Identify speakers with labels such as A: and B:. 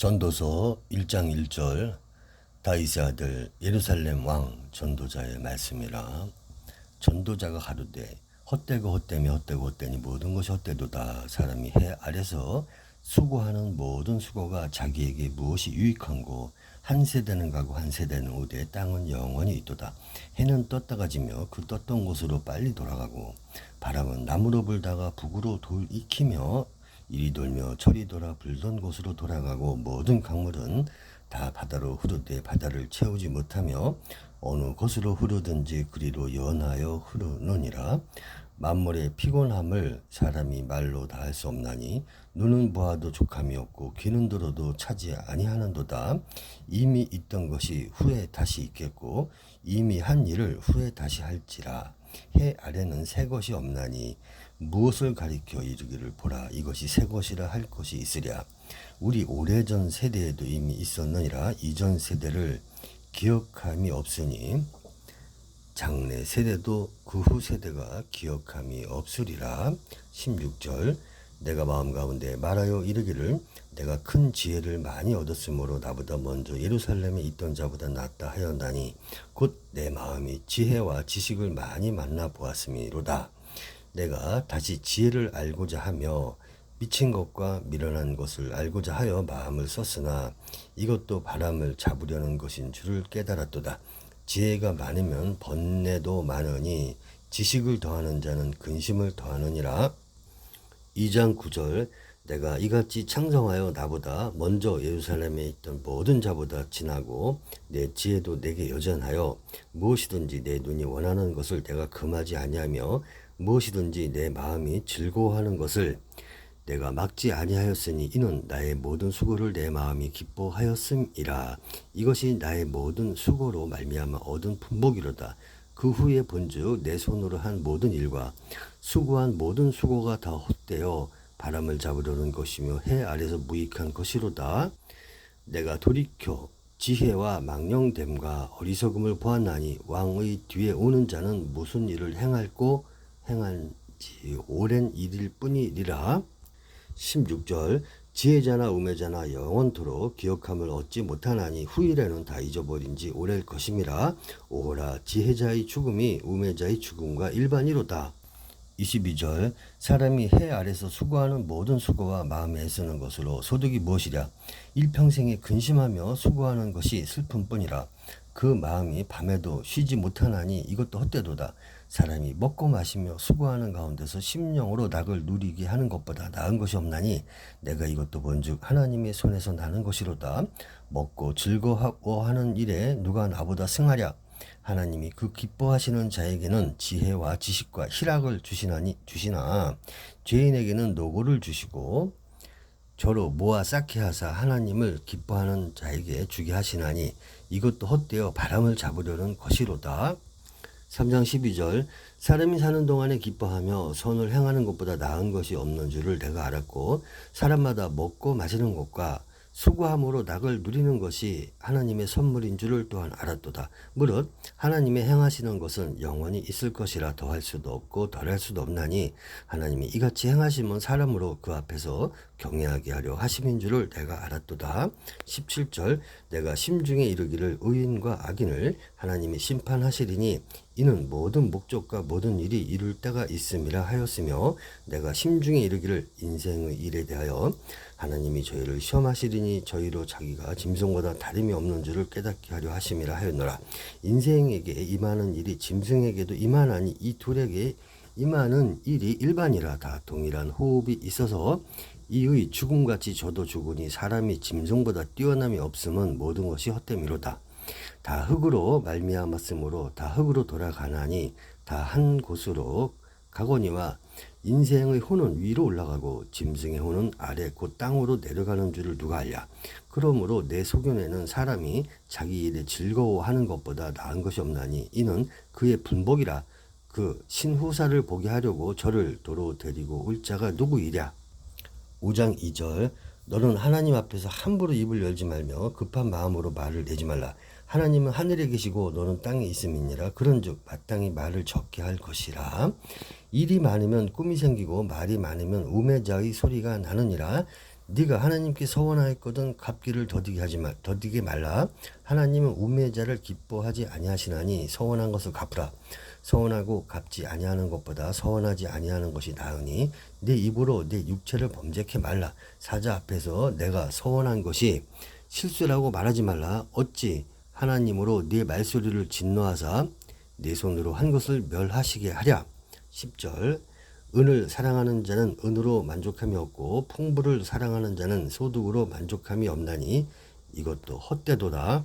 A: 전도서 1장 1절 다윗의 아들 예루살렘 왕 전도자의 말씀이라. 전도자가 가로되 헛되고 헛되미 헛되고 헛되니 모든 것이 헛되도다. 사람이 해 아래서 수고하는 모든 수고가 자기에게 무엇이 유익한고 한 세대는 가고 한 세대는 오되 땅은 영원히 있도다. 해는 떴다가 지며 그 떴던 곳으로 빨리 돌아가고 바람은 남으로 불다가 북으로 돌 익히며 이리 돌며 저리 돌아 불던 곳으로 돌아가고 모든 강물은 다 바다로 흐르되 바다를 채우지 못하며 어느 곳으로 흐르든지 그리로 연하여 흐르느니라. 만물의 피곤함을 사람이 말로 다 할 수 없나니 눈은 보아도 족함이 없고 귀는 들어도 차지 아니하는도다. 이미 있던 것이 후에 다시 있겠고 이미 한 일을 후에 다시 할지라. 해 아래는 새 것이 없나니 무엇을 가리켜 이르기를 보라. 이것이 새 것이라 할 것이 있으랴. 우리 오래전 세대에도 이미 있었느니라. 이전 세대를 기억함이 없으니 장래 세대도 그 후 세대가 기억함이 없으리라. 16절. 내가 마음 가운데 말하여 이르기를 내가 큰 지혜를 많이 얻었으므로 나보다 먼저 예루살렘에 있던 자보다 낫다 하였나니 곧 내 마음이 지혜와 지식을 많이 만나 보았음이로다 내가 다시 지혜를 알고자 하며 미친 것과 미련한 것을 알고자 하여 마음을 썼으나 이것도 바람을 잡으려는 것인 줄을 깨달았도다. 지혜가 많으면 번뇌도 많으니 지식을 더하는 자는 근심을 더하느니라. 2장 9절 내가 이같이 창성하여 나보다 먼저 예루살렘에 있던 모든 자보다 지나고 내 지혜도 내게 여전하여 무엇이든지 내 눈이 원하는 것을 내가 금하지 아니하며 무엇이든지 내 마음이 즐거워하는 것을 내가 막지 아니하였으니 이는 나의 모든 수고를 내 마음이 기뻐하였음이라. 이것이 나의 모든 수고로 말미암아 얻은 분복이로다. 그 후에 본즉 내 손으로 한 모든 일과 수고한 모든 수고가 다 헛되어 바람을 잡으려는 것이며 해 아래서 무익한 것이로다. 내가 돌이켜 지혜와 망령됨과 어리석음을 보았나니 왕의 뒤에 오는 자는 무슨 일을 행할고 행한 지 오랜 일일 뿐이니라. 16절 지혜자나 우매자나 영원토록 기억함을 얻지 못하나니 후일에는 다 잊어버린 지 오래일 것임이라. 오라 지혜자의 죽음이 우매자의 죽음과 일반이로다. 22절 사람이 해 아래서 수고하는 모든 수고와 마음에 애쓰는 것으로 소득이 무엇이랴? 일평생에 근심하며 수고하는 것이 슬픔뿐이라. 그 마음이 밤에도 쉬지 못하나니 이것도 헛되도다 사람이 먹고 마시며 수고하는 가운데서 심령으로 낙을 누리게 하는 것보다 나은 것이 없나니 내가 이것도 본즉 하나님의 손에서 나는 것이로다. 먹고 즐거워하는 일에 누가 나보다 승하랴? 하나님이 그 기뻐하시는 자에게는 지혜와 지식과 희락을 주시나니 주시나. 죄인에게는 노고를 주시고 저로 모아 쌓게 하사 하나님을 기뻐하는 자에게 주게 하시나니 이것도 헛되어 바람을 잡으려는 것이로다. 3장 12절 사람이 사는 동안에 기뻐하며 선을 행하는 것보다 나은 것이 없는 줄을 내가 알았고 사람마다 먹고 마시는 것과 수고함으로 낙을 누리는 것이 하나님의 선물인 줄을 또한 알았도다. 무릇 하나님의 행하시는 것은 영원히 있을 것이라 더할 수도 없고 덜할 수도 없나니 하나님이 이같이 행하시면 사람으로 그 앞에서 경외하게 하려 하심인 줄을 내가 알았도다. 17절 내가 심중에 이르기를 의인과 악인을 하나님이 심판하시리니 이는 모든 목적과 모든 일이 이룰 때가 있음이라 하였으며 내가 심중에 이르기를 인생의 일에 대하여 하나님이 저희를 시험하시리니 저희로 자기가 짐승보다 다름이 없는 줄을 깨닫게 하려 하심이라 하였노라 인생에게 임하는 일이 짐승에게도 임하나니 이 둘에게 임하는 일이 일반이라 다 동일한 호흡이 있어서 이의 죽음같이 저도 죽으니 사람이 짐승보다 뛰어남이 없음은 모든 것이 헛됨이로다. 다 흙으로 말미암았으므로 다 흙으로 돌아가나니 다 한 곳으로 가거니와 인생의 혼은 위로 올라가고 짐승의 혼은 아래 곧 땅으로 내려가는 줄을 누가 알랴? 그러므로 내 소견에는 사람이 자기 일에 즐거워하는 것보다 나은 것이 없나니 이는 그의 분복이라. 그 신후사를 보게 하려고 저를 도로 데리고 올 자가 누구이랴 5장 2절 너는 하나님 앞에서 함부로 입을 열지 말며 급한 마음으로 말을 내지 말라. 하나님은 하늘에 계시고 너는 땅에 있음이니라. 그런즉 마땅히 말을 적게 할 것이라. 일이 많으면 꿈이 생기고 말이 많으면 우매자의 소리가 나느니라. 네가 하나님께 서원하였거든 갚기를 더디게 하지 말 더디게 말라. 하나님은 우매자를 기뻐하지 아니하시나니 서원한 것을 갚으라 서원하고 갚지 아니하는 것보다 서원하지 아니하는 것이 나으니 내 입으로 내 육체를 범죄케 말라. 사자 앞에서 내가 서원한 것이 실수라고 말하지 말라. 어찌 하나님으로 네 말소리를 진노하사 내 손으로 한 것을 멸하시게 하랴. 10절. 은을 사랑하는 자는 은으로 만족함이 없고 풍부를 사랑하는 자는 소득으로 만족함이 없나니 이것도 헛되도다